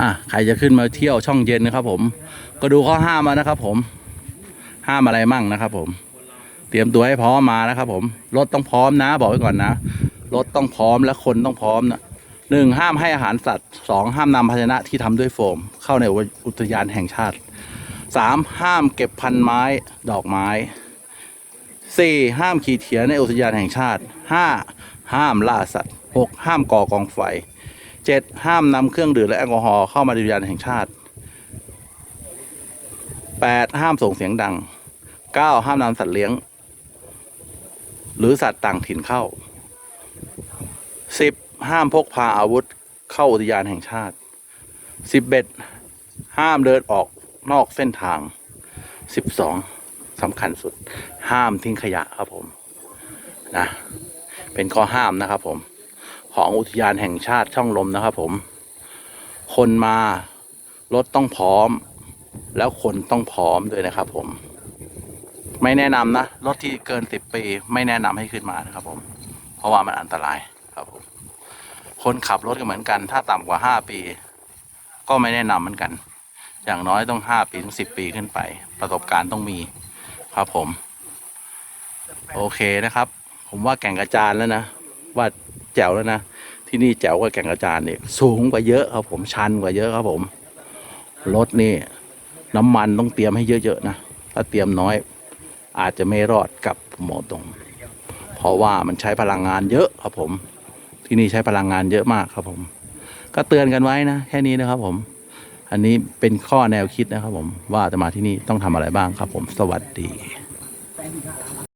อะใครจะขึ้นมาเที่ยวช่องเย็นนะครับผม ก็ดูข้อห้ามมานะครับผมห้ามอะไรมั่งนะครับผม เตรียมตัวให้พร้อมมานะครับผมรถต้องพร้อมนะ บอกไว้ก่อนนะรถต้องพร้อมและคนต้องพร้อมนะหนึ่งห้ามให้อาหารสัตว์สองห้ามนำภาชนะที่ทำด้วยโฟม เข้าในอุทยานแห่งชาติสามห้ามเก็บพันไม้ดอกไม้สี่ห้ามขี่เถียในอุทยานแห่งชาติห้าห้ามล่าสัตว์หกห้ามก่อกองไฟ เจ็ดห้ามนำเครื่องดื่มและแอลกอฮอล์เข้ามาในอุทยานแห่งชาติแปดห้ามส่งเสียงดังเก้าห้ามนำสัตว์เลี้ยง หรือสัตว์ต่างถิ่นเข้าสิบห้ามพกพาอาวุธเข้าอุทยานแห่งชาติสิบเอ็ดห้ามเดินออกนอกเส้นทางสิบสองสำคัญสุด ห้ามทิ้งขยะครับผมนะเป็นข้อห้ามนะครับผม ของอุทยานแห่งชาติช่องลมนะครับผม คนมารถต้องพร้อม แล้วคนต้องพร้อมด้วยนะครับผม ไม่แนะนำนะ รถที่เกินสิบปี ไม่แนะนำให้ขึ้นมานะครับผม เพราะว่ามันอันตรายครับผม คนขับรถก็เหมือนกัน ถ้าต่ำกว่าห้าปี ก็ไม่แนะนำเหมือนกัน อย่างน้อยต้องห้าปีถึงสิบปีขึ้นไป ประสบการณ์ต้องมีครับผม โอเคนะครับ ผมว่าแก่งกระจานแล้วนะว่า แจ๋วแล้วนะ ที่นี่แจ๋วกว่าแก่งกระจานเนี่ยสูงกว่าเยอะครับผมชันกว่าเยอะครับผมรถนี่น้ำมันต้องเตรียมให้เยอะๆนะถ้าเตรียมน้อย อาจจะไม่รอดกับหมอตรง เพราะว่ามันใช้พลังงานเยอะครับผม ที่นี่ใช้พลังงานเยอะมากครับผม ก็เตือนกันไว้นะแค่นี้นะครับผมอันนี้เป็นข้อแนวคิดนะครับผมว่าจะมาที่นี่ต้องทำอะไรบ้างครับผมสวัสดี